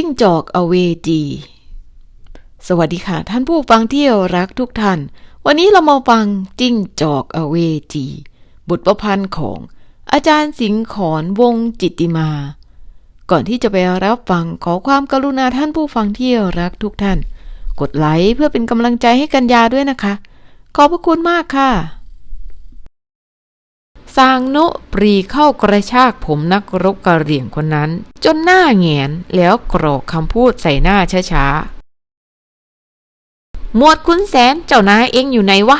จิ้งจอกอเวจี สวัสดีค่ะ ท่านผู้ฟังที่รักทุกท่าน วันนี้เรามาฟังจิ้งจอกอเวจี บทประพันธ์ของอาจารย์สิงห์ขอนวงจิตติมา ก่อนที่จะไปรับฟังขอความกรุณาท่านผู้ฟังที่รักทุกท่าน กดไลค์เพื่อเป็นกำลังใจให้กัญญาด้วยนะคะ ขอบพระคุณมากค่ะ สางนุปรีเข้ากระชากผมนักรบกระเหรี่ยงคนนั้น จนหน้าแหงนแล้วกรอกคำพูดใส่หน้าช้าๆ หมวดคุณแสนเจ้านายเองอยู่ไหนวะ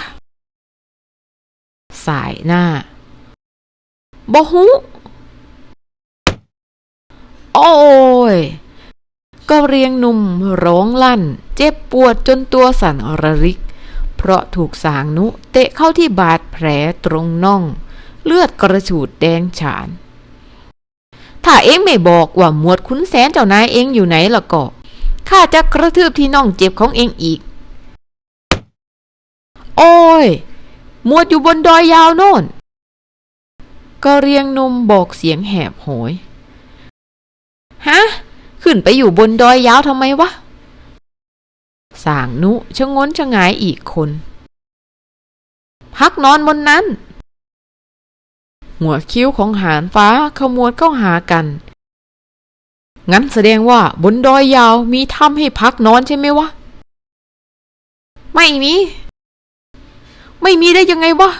สายหน้าบอฮูโอ้ยกระเรียงหนุ่มร้องลั่น เจ็บปวดจนตัวสั่นระริก เพราะถูกสางนุเตะเข้าที่บาดแผลตรงน่อง เลือดกระฉูดแดงฉาน ถ้าเองไม่บอกว่าหมวดขุนแสนเจ้านายเองอยู่ไหนล่ะก็ข้าจะกระทืบที่น่องเจ็บของเองอีก โอ้ย หมวดอยู่บนดอยยาวโน่นก็เรียงนุ่มบอกเสียงแหบโหย ฮะ ขึ้นไปอยู่บนดอยยาวทำไมวะสางนุชะงนชะงายอีกคน พักนอนบนนั้น หัวคิ้วของหานฟ้าขมวดเข้าหากัน งั้นแสดงว่าบนดอยยาวมีถ้ำให้พักนอนใช่ไหมวะ ไม่มี ไม่มีได้ยังไงวะ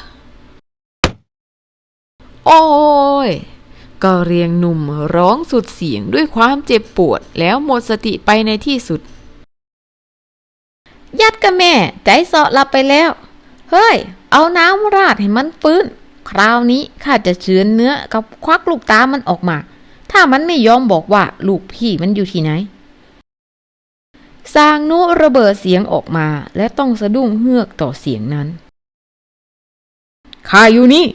โอ้ยก็เรียงหนุ่มร้องสุดเสียงด้วยความเจ็บปวดแล้วหมดสติไปในที่สุด ยัดกับแม่ ใจเสาะหลับไปแล้ว เฮ้ย เอาน้ำราดให้มันฟื้น คราวนี้ข้าจะเฉือนเนื้อกับควักลูกตามันออกมา ถ้ามันไม่ยอมบอกว่าลูกพี่มันอยู่ที่ไหนสางนุระเบิดเสียงออกมาและต้องสะดุ้งเฮือกต่อเสียงนั้นข้าอยู่นี่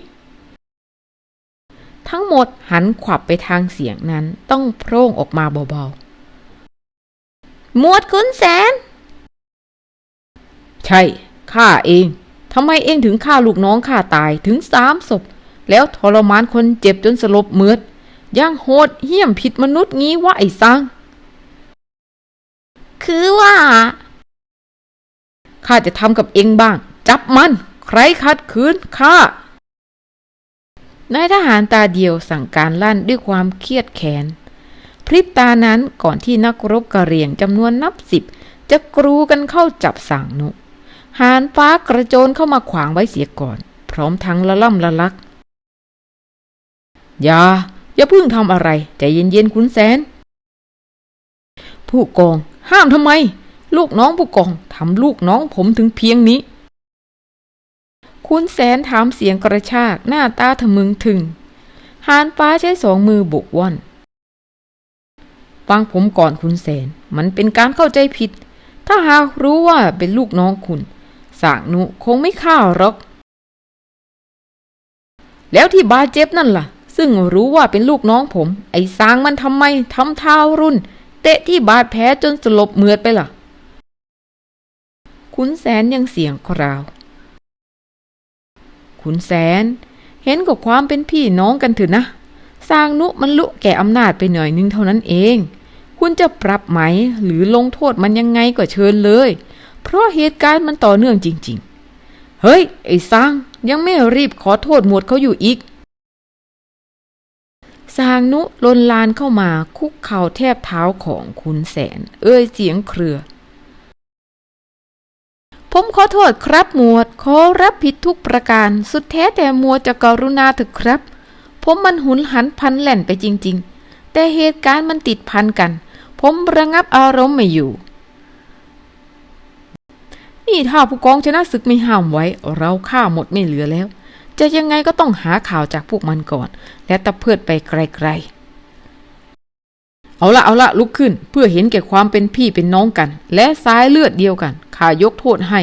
ทั้งหมดหันขวับไปทางเสียงนั้นต้องโพร่งออกมาเบาหมวดขุนแสน ใช่ ข้าเอง ทำไมเองถึงฆ่าลูกน้องข้าตายถึงสามศพ แล้วทรมานคนเจ็บจนสลบเมือดย่างโหดเหี้ยมผิดมนุษย์งี้วะไอ้ซังคือว่าข้าจะทำกับเองบ้าง จับมัน ใครขัดขืนข้านายทหารตาเดียวสั่งการลั่นด้วยความเครียดแค้นพริบตานั้นก่อนที่นักรบกระเรียงจำนวนนับสิบจะกรูกันเข้าจับสางนุ หานฟ้ากระโจนเข้ามาขวางไว้เสียก่อน พร้อมทั้งละล่ำละลัก อย่า อย่าเพิ่งทำอะไร ใจเย็นๆคุณแสน ผู้กองห้ามทำไม ลูกน้องผู้กองทำลูกน้องผมถึงเพียงนี้ คุณแสนถามเสียงกระชากหน้าตาทะมึงถึงหานฟ้าใช้สองมือบุกว่อนฟังผมก่อนคุณแสน มันเป็นการเข้าใจผิด ถ้าหากรู้ว่าเป็นลูกน้องคุณ สางนุคงไม่ฆ่าหรอก แล้วที่บาดเจ็บนั่นล่ะ ซึ่งรู้ว่าเป็นลูกน้องผม ไอ้สางมันทำไมทำเท้ารุ่น เตะที่บาดแผลจนสลบเมือดไปล่ะ คุณแสนยังเสียงคราว คุณแสน เห็นกับความเป็นพี่น้องกันเถอะนะสร้างนุมันลุแก่อำนาจไปหน่อยนึงเท่านั้นเอง คุณจะปรับไหมหรือลงโทษมันยังไงก็เชิญเลย เพราะเหตุการณ์มันต่อเนื่องจริง ๆ เฮ้ย ไอ้สร้างยังไม่รีบขอโทษหมวดเขาอยู่อีกสางนุลนลานเข้ามาคุกเข่าแทบเท้าของคุณแสน เอ้ยเสียงเครือ ผมขอโทษครับหมวด ขอรับผิดทุกประการ สุดแท้แต่หมวดจะกรุณาเถอะครับ ผมมันหุนหันพันแล่นไปจริง ๆ แต่เหตุการณ์มันติดพันกัน ผมระงับอารมณ์ไม่อยู่ นี่ถ้าผู้กองชนะศึกไม่ห้ามไว้ เราฆ่าหมดไม่เหลือแล้ว จะยังไงก็ต้องหาข่าวจากพวกมันก่อน และตะเพิดไปไกลๆ เอาละเอาละลุกขึ้น เพื่อเห็นแก่ความเป็นพี่เป็นน้องกัน และสายเลือดเดียวกันข้ายกโทษให้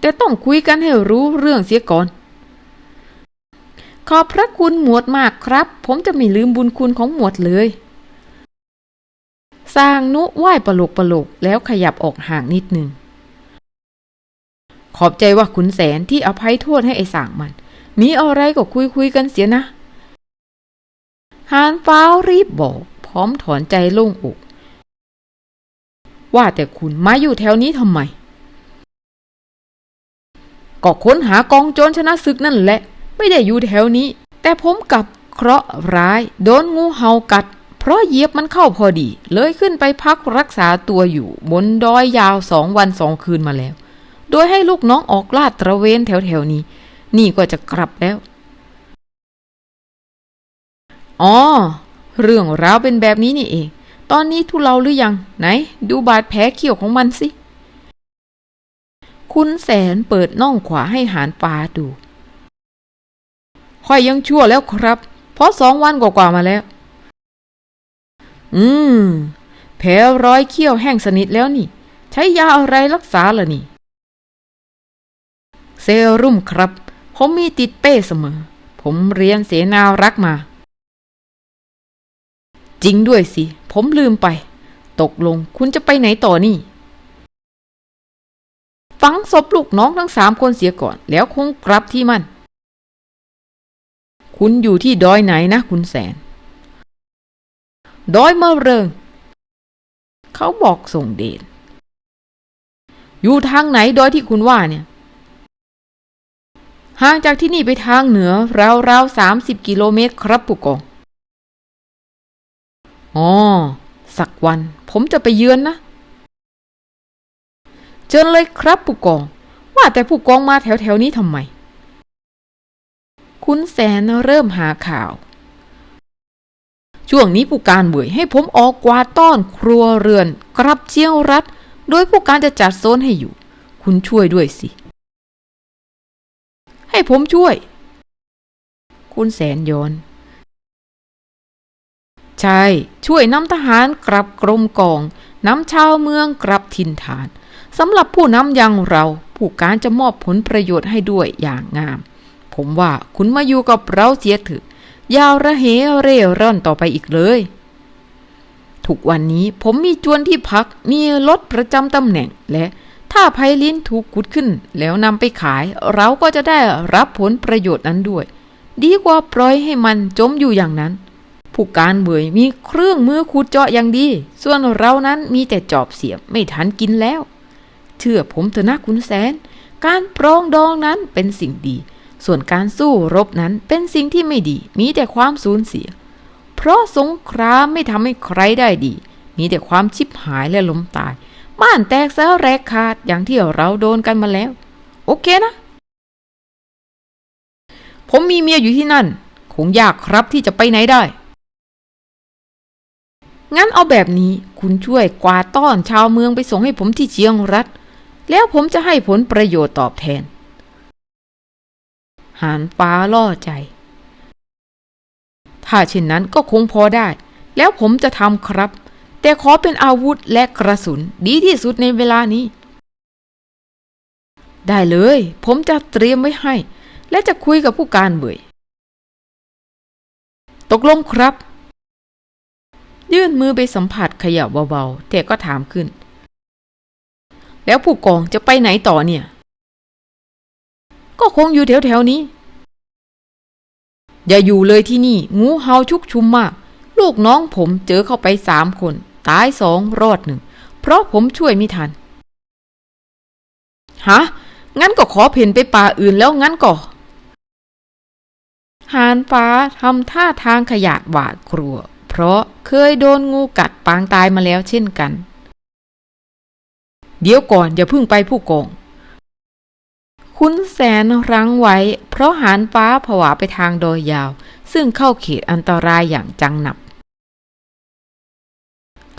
แต่ต้องคุยกันให้รู้เรื่องเสียก่อน ขอบพระคุณหมวดมากครับ ผมจะไม่ลืมบุญคุณของหมวดเลยสร้างนุไหว้ปลกปลกแล้วขยับออกห่างนิดหนึ่ง ขอบใจว่าขุนแสนที่อภัยโทษให้ไอ้สางมัน มีอะไรก็คุยคุยกันเสียนะหานฟ้าวรีบบอก พร้อมถอนใจโล่งอก ว่าแต่คุณมาอยู่แถวนี้ทำไม ก็ค้นหากองโจรชนะศึกนั่นแหละ ไม่ได้อยู่แถวนี้ แต่ผมกลับเคราะห์ร้าย โดนงูเห่ากัด เพราะเยียบมันเข้าพอดี เลยขึ้นไปพักรักษาตัวอยู่ บนดอยยาวสองวันสองคืนมาแล้ว โดยให้ลูกน้องออกลาดตระเวนแถวๆนี้ นี่ก็จะกลับแล้ว อ๋อ เรื่องราวเป็นแบบนี้นี่เอง ตอนนี้ทุเลาหรือยัง ไหน ดูบาดแผลเขียวของมันสิ คุณแสนเปิดน่องขวาให้หานปลาดูค่อยยังชั่วแล้วครับ เพราะสองวันกว่าๆมาแล้ว อืม แผลร้อยเขี้ยวแห้งสนิทแล้วนี่ ใช้ยาอะไรรักษาล่ะนี่ รุ่มครับ ผมมีติดเป้เสมอ ผมเรียนเสนารักมา จริงด้วยสิ ผมลืมไป ตกลงคุณจะไปไหนต่อนี่ ฝังศพลูกน้องทั้งสามคนเสียก่อน แล้วคงกลับที่มัน คุณอยู่ที่ดอยไหนนะคุณแสน ดอยเมะเริง เขาบอกส่งเดชอยู่ทางไหนดอยที่คุณว่าเนี่ย ห่างจากที่นี่ไปทางเหนือราวๆสามสิบกิโลเมตรครับผู้กองอ๋อ สักวันผมจะไปเยือนนะเชิญเลยครับผู้กอง ว่าแต่ผู้กองมาแถวๆนี้ทำไม คุณแสนเริ่มหาข่าว ช่วงนี้ผู้การเบื่อให้ผมออกกวาดต้อนครัวเรือนกรับเชียงรัฐโดยผู้การจะจัดโซนให้อยู่ คุณช่วยด้วยสิ ให้ผมช่วย คุณแสนยอน ใช่ ช่วยนำทหารกลับกรมกองนำชาวเมืองกลับถิ่นฐานสำหรับผู้นำอย่างเรา ผู้การจะมอบผลประโยชน์ให้ด้วยอย่างงาม ผมว่าคุณมาอยู่กับเราเสียเถอะอยาวระเหเร่ร่อนต่อไปอีกเลยทุกวันนี้ผมมีจวนที่พัก มีรถประจำตำแหน่งและ ถ้าไพลินถูกขุดขึ้นแล้วนำไปขาย เราก็จะได้รับผลประโยชน์นั้นด้วย ดีกว่าปล่อยให้มันจมอยู่อย่างนั้น ผู้การเบยมีเครื่องมือขุดเจาะอย่างดี ส่วนเรานั้นมีแต่จอบเสียบไม่ทันกินแล้ว เชื่อผมเถอะนะคุณแสน การปรองดองนั้นเป็นสิ่งดี ส่วนการสู้รบนั้นเป็นสิ่งที่ไม่ดี มีแต่ความสูญเสีย เพราะสงครามไม่ทำให้ใครได้ดี มีแต่ความชิบหายและล้มตาย บ้านแตกซะแรกขาดอย่างที่เราโดนกันมาแล้ว โอเคนะ ผมมีเมียอยู่ที่นั่น คงยากครับที่จะไปไหนได้ งั้นเอาแบบนี้คุณช่วยกวาดต้อนชาวเมืองไปส่งให้ผมที่เชียงรัฐ แล้วผมจะให้ผลประโยชน์ตอบแทน หานฟ้าล่อใจ ถ้าเช่นนั้นก็คงพอได้ แล้วผมจะทำครับ แต่ขอเป็นอาวุธและกระสุนดีที่สุดในเวลานี้ ได้เลย ผมจะเตรียมไว้ให้ และจะคุยกับผู้การเบยตกลงครับ ยื่นมือไปสัมผัสขย่าเบาๆแต่ก็ถามขึ้น แล้วผู้กองจะไปไหนต่อเนี่ย ก็คงอยู่แถวๆนี้ อย่าอยู่เลยที่นี่ งูเห่าชุกชุมมาก ลูกน้องผมเจอเข้าไปสามคน ตายสองรอดหนึ่ง เพราะผมช่วยไม่ทัน ฮะ งั้นก็ขอเพ่นไปป่าอื่นแล้วงั้นก็หานฟ้าทำท่าทางขยาดหวาดกลัว เพราะเคยโดนงูกัดปางตายมาแล้วเช่นกัน เดี๋ยวก่อนอย่าพิ่งไปผู้กองคุณแสนรั้งไว้ เพราะหานฟ้าผวาไปทางโดยยาว ซึ่งเข้าเขตอันตรายอย่างจังหนับ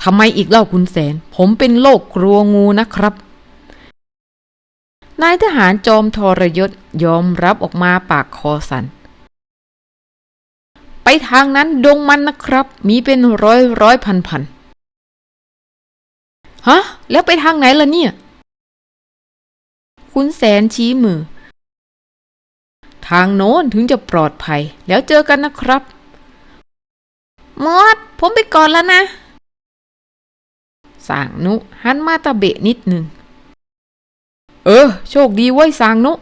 ทำไมอีกเล่าคุณแสน ผมเป็นโรคกลัวงูนะครับ นายทหารจอมทรยศยอมรับออกมาปากคอสัน ไปทางนั้นดงมันนะครับ มีเป็นร้อยร้อยพันพันฮะ แล้วไปทางไหนล่ะเนี่ย คุณแสนชี้มือ ทางโน้นถึงจะปลอดภัย แล้วเจอกันนะครับมอดผมไปก่อนแล้วนะ สางนุหันมาตะเบะนิดหนึ่ง เออ โชคดีไว้สางนุ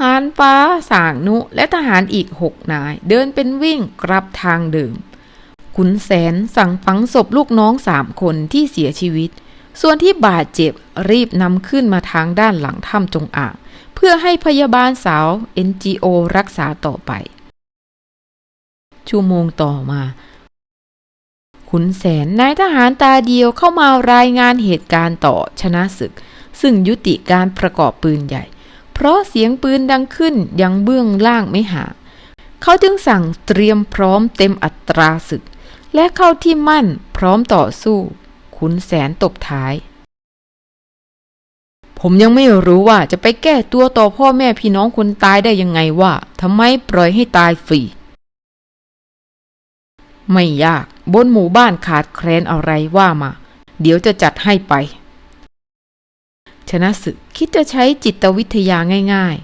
หานฟ้าสางนุและทหารอีกหกนาย เดินเป็นวิ่งกลับทางเดิมขุนแสนสั่งฝังศพลูกน้องสามคนที่เสียชีวิต ส่วนที่บาดเจ็บรีบนำขึ้นมาทางด้านหลังถ้ำจงอ่าง เพื่อให้พยาบาลสาว NGO รักษาต่อไป ชั่วโมงต่อมา ขุนแสนนายทหารตาเดียวเข้ามารายงานเหตุการณ์ต่อชนะศึก ซึ่งยุติการประกอบปืนใหญ่ เพราะเสียงปืนดังขึ้นยังเบื้องล่างไม่หาเขาจึงสั่งเตรียมพร้อมเต็มอัตราศึก และเข้าที่มั่นพร้อมต่อสู้ ขุนแสนตบท้าย ผมยังไม่รู้ว่าจะไปแก้ตัวต่อพ่อแม่พี่น้องคนตายได้ยังไงว่าทำไมปล่อยให้ตายฟรีไม่ยาก บนหมู่บ้านขาดแคลนอะไรว่ามา เดี๋ยวจะจัดให้ไป ชนะศึกคิดจะใช้จิตวิทยาง่าย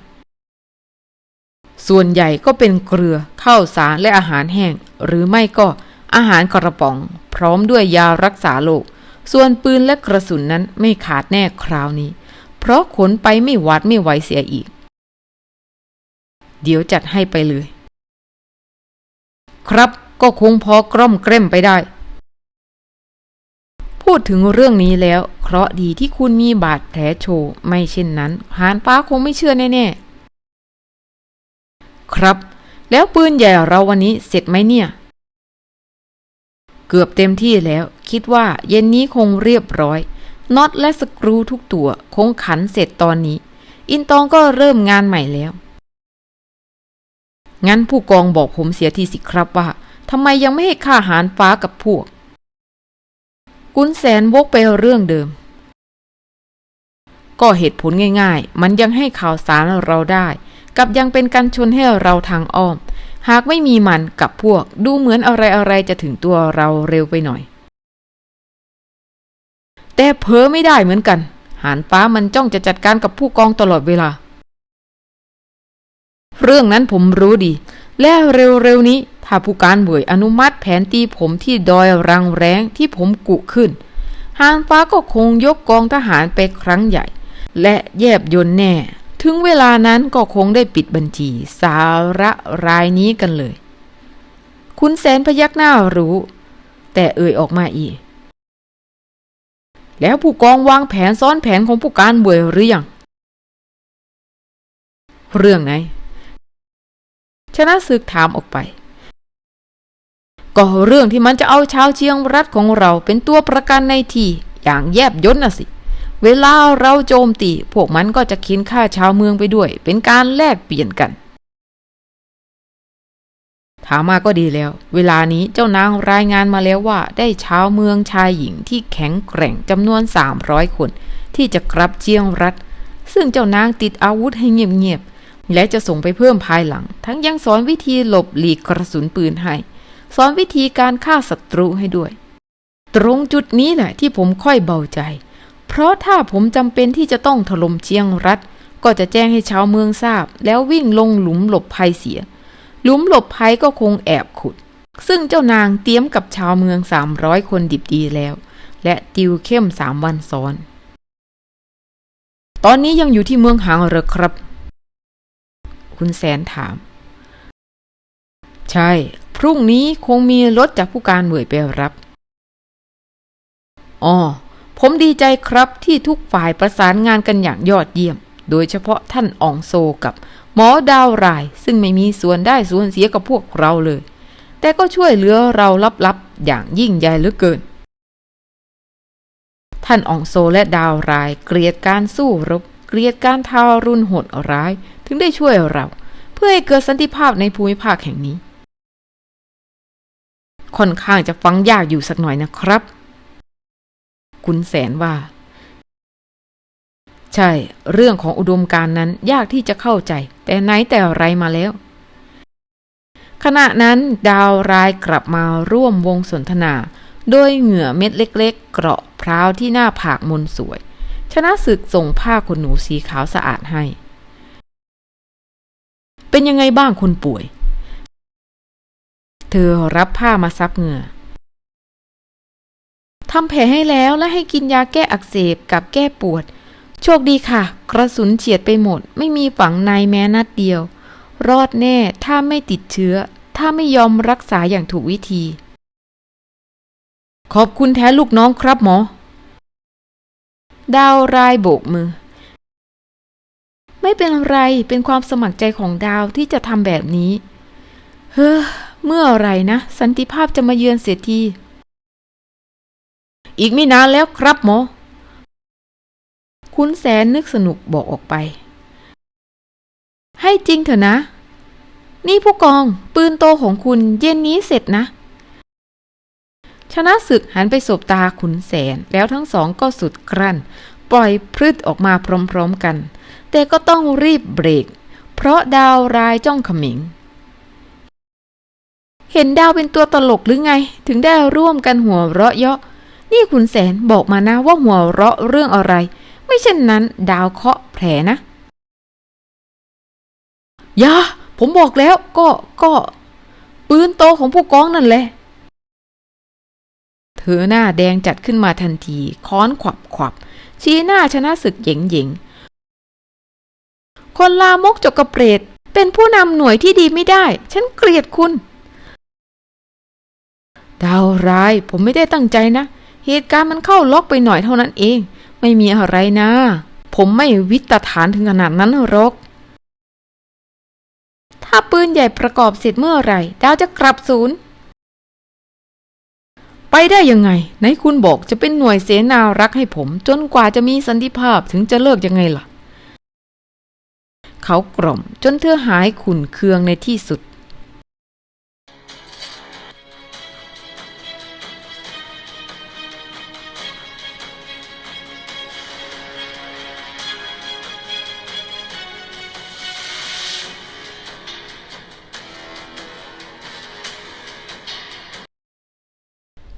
ๆ ส่วนใหญ่ก็เป็นเกลือข้าวสารและอาหารแห้ง หรือไม่ก็อาหารกระป๋อง พร้อมด้วยยารักษาโรคส่วนปืนและกระสุนนั้นไม่ขาดแน่คราวนี้ เพราะขนไปไม่วัดไม่ไหวเสียอีก เดี๋ยวจัดให้ไปเลย ครับ ก็คงพอกล่อมแกล้มไปได้ พูดถึงเรื่องนี้แล้ว เคราะดีที่คุณมีบาดแผลโชว์ ไม่เช่นนั้นหานป้าคงไม่เชื่อแน่ๆ ครับ แล้วปืนใหญ่เราวันนี้เสร็จไหมเนี่ย เกือบเต็มที่แล้ว คิดว่าเย็นนี้คงเรียบร้อยน็อตและสกรูทุกตัวคงขันเสร็จตอนนี้ อินตองก็เริ่มงานใหม่แล้ว งั้นผู้กองบอกผมเสียทีสิครับว่า ทำไมยังไม่ให้ค่าหารฟ้ากับพวก กุนแสนวกไปเรื่องเดิม ก็เหตุผลง่ายๆ มันยังให้ข่าวสารเราได้ กับยังเป็นการชนให้เราทางอ้อม หากไม่มีมันกับพวก ดูเหมือนอะไรๆจะถึงตัวเราเร็วไปหน่อย แต่เพอไม่ได้เหมือนกัน หานฟ้ามันจ้องจะจัดการกับผู้กองตลอดเวลา เรื่องนั้นผมรู้ดี และเร็วๆนี้ ถ้าผู้การเบยอนุมัติแผนตีผมที่ดอยรังแรงที่ผมกุขึ้นหางฟ้าก็คงยกกองทหารไปครั้งใหญ่ และแยบยนต์แน่ ถึงเวลานั้นก็คงได้ปิดบัญชีสาระรายนี้กันเลย คุณแสนพยักหน้ารู้ แต่เอ่ยออกมาอีก แล้วผู้กองวางแผนซ้อนแผนของผู้การเบยหรือยังเรื่องไหนชนะศึกถามออกไป ก็เรื่องที่มันจะเอาชาวเชียงรัฐของเราเป็นตัวประกันในทีอย่างแยบยนน่ะสิ เวลาเราโจมตี พวกมันก็จะคินค่าชาวเมืองไปด้วย เป็นการแลกเปลี่ยนกัน ถามมาก็ดีแล้ว เวลานี้เจ้านางรายงานมาแล้วว่า ได้ชาวเมืองชายหญิงที่แข็งแกร่งจำนวน 300 คน ที่จะกลับเชียงรัฐ ซึ่งเจ้านางติดอาวุธให้เงียบๆและจะส่งไปเพิ่มภายหลัง ทั้งยังสอนวิธีหลบหลีกกระสุนปืนให้ สอนวิธีการฆ่าศัตรูให้ด้วย ตรงจุดนี้แหละที่ผมค่อยเบาใจ เพราะถ้าผมจำเป็นที่จะต้องถล่มเชียงรัฐ ก็จะแจ้งให้ชาวเมืองทราบ แล้ววิ่งลงหลุมหลบภัยเสีย หลุมหลบภัยก็คงแอบขุด ซึ่งเจ้านางเตรียมกับชาวเมืองสามร้อยคนดิบดีแล้ว และติวเข้มสามวันซ้อน ตอนนี้ยังอยู่ที่เมืองหางเหรอครับ คุณแสนถามใช่ พรุ่งนี้คงมีรถจากผู้การหน่วยไปรับ อ๋อ ผมดีใจครับที่ทุกฝ่ายประสานงานกันอย่างยอดเยี่ยม โดยเฉพาะท่านอองโซกับ หมอดาวราย ซึ่งไม่มีส่วนได้ส่วนเสียกับพวกเราเลย แต่ก็ช่วยเหลือเราลับๆ อย่างยิ่งใหญ่เหลือเกิน ท่านอองโซและดาวราย เกลียดการสู้รบ เกลียดการทารุณโหดร้าย ถึงได้ช่วยเรา เพื่อให้เกิดสันติภาพในภูมิภาคแห่งนี้ ค่อนข้างจะฟังยากอยู่สักหน่อยนะครับ คุณแสนว่า ใช่ เรื่องของอุดมการณ์นั้นยากที่จะเข้าใจ แต่ไหนแต่ไรมาแล้ว ขณะนั้นดาวรายกลับมาร่วมวงสนทนาโดยเหงื่อเม็ดเล็ก ๆ เกราะพร้าวที่หน้าผากมนสวย ชนะศึกส่งผ้าขนหนูสีขาวสะอาดให้ เป็นยังไงบ้างคนป่วย เธอรับผ้ามาซับเหงื่อทำแผลให้แล้วและให้กินยาแก้อักเสบกับแก้ปวด โชคดีค่ะ กระสุนเฉียดไปหมด ไม่มีฝังในแม้นัดเดียว รอดแน่ถ้าไม่ติดเชื้อ ถ้าไม่ยอมรักษาอย่างถูกวิธี ขอบคุณแทนลูกน้องครับหมอ ดาวรายโบกมือ ไม่เป็นไรเป็นความสมัครใจของดาวที่จะทำแบบนี้ เฮ้อ เมื่อไรนะ สันติภาพจะมาเยือนเสียที อีกไม่นานแล้วครับหมอ คุณแสนนึกสนุกบอกออกไป ให้จริงเถอะนะ นี่ผู้กองปืนโตของคุณเย็นนี้เสร็จนะ ชนะศึกหันไปสบตาขุนแสนแล้วทั้งสองก็สุดกลั้น ปล่อยพรึดออกมาพร้อมๆกัน แต่ก็ต้องรีบเบรก เพราะดาวรายจ้องขมิง ห็นดาวเป็นตัวตลกหรือไง ถึงได้ร่วมกันหัวเราะเยาะ นี่ขุนแสนบอกมานะว่าหัวเราะเรื่องอะไร ไม่เช่นนั้นดาวเคาะแผลนะอย่าผมบอกแล้วก็ก็ปืนโตของผู้กองนั่นแหละ เธอหน้าแดงจัดขึ้นมาทันที ค้อนขวับขวับ ชี้หน้าชนะศึกเหย่งเหย่งคนลามกจกกระเปรตเป็นผู้นำหน่วยที่ดีไม่ได้ ฉันเกลียดคุณ ดาวร้ายผมไม่ได้ตั้งใจนะ เหตุการณ์มันเข้าล็อกไปหน่อยเท่านั้นเอง ไม่มีอะไรนะ ผมไม่วิตฐานถึงขนาดนั้นหรอก ถ้าปืนใหญ่ประกอบเสร็จเมื่อไหร่ ดาวจะกลับศูนย์ ไปได้ยังไงไหนคุณบอกจะเป็นหน่วยเสนารักให้ผม จนกว่าจะมีสันติภาพถึงจะเลิกยังไงล่ะ เขากล่อมจนเธอหายขุนเคืองในที่สุด